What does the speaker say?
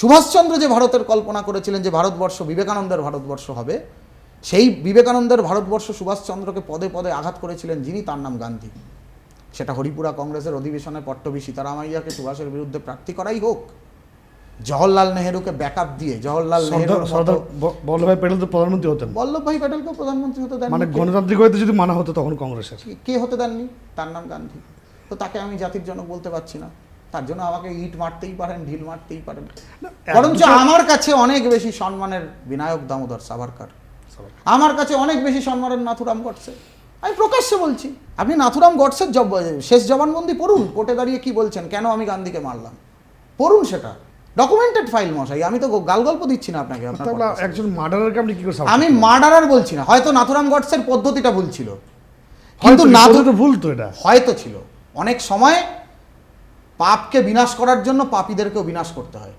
সুভাষচন্দ্র যে ভারতের কল্পনা করেছিলেন যে ভারতবর্ষ বিবেকানন্দের ভারতবর্ষ হবে সেই বিবেকানন্দের ভারতবর্ষ সুভাষচন্দ্রকে পদে পদে আঘাত করেছিলেন যিনি তার নাম গান্ধী। সেটা হরিপুরা কংগ্রেসের অধিবেশনে পট্টবী সীতারামাইয়াকে সুভাষের বিরুদ্ধে প্রার্থী করাই হোক। জওহরলাল নেহেরুকে ব্যাকআপ দিয়ে জওহরলাল বল্লভভাই প্যাটেল তো প্রধানমন্ত্রী হতেন। বল্লভভাই প্যাটেলকে প্রধানমন্ত্রী হতে দেন মানে গণতান্ত্রিক হইতে যদি মানা হতো তখন কংগ্রেসের। কে হতে দেননি? তার নাম গান্ধী। তো তাকে আমি জাতির জনক বলতে পারছি না। তার জন্য আমাকে ইট মারতেই পারেন ঢিল মারতেই পারেন। বরঞ্চ আমার কাছে অনেক বেশি সম্মানের বিনায়ক দামোদর সাভারকার। আমার কাছে অনেক বেশি সম্মানের নাথুরাম গডসে। আমি প্রকাশ্যে বলছি আপনি নাথুরাম গডসের জব শেষ জবানবন্দি পড়ুন কোর্টে দাঁড়িয়ে কি বলছেন কেন আমি গান্ধীকে মারলাম? পড়ুন সেটা। ডকুমেন্টেড ফাইল মশাই আমি তো গাল গল্প দিচ্ছি না আপনাকে একজন মার্ডারারকে আপনি কি করে আমি? মার্ডারার বলছি না হয়তো নাথুরাম গডসের পদ্ধতিটা ভুল ছিল। কিন্তু নাথু ভুল তো এটা। হয়তো ছিল। অনেক সময় পাপকে বিনাশ করার জন্য পাপীদেরকেও বিনাশ করতে হয়।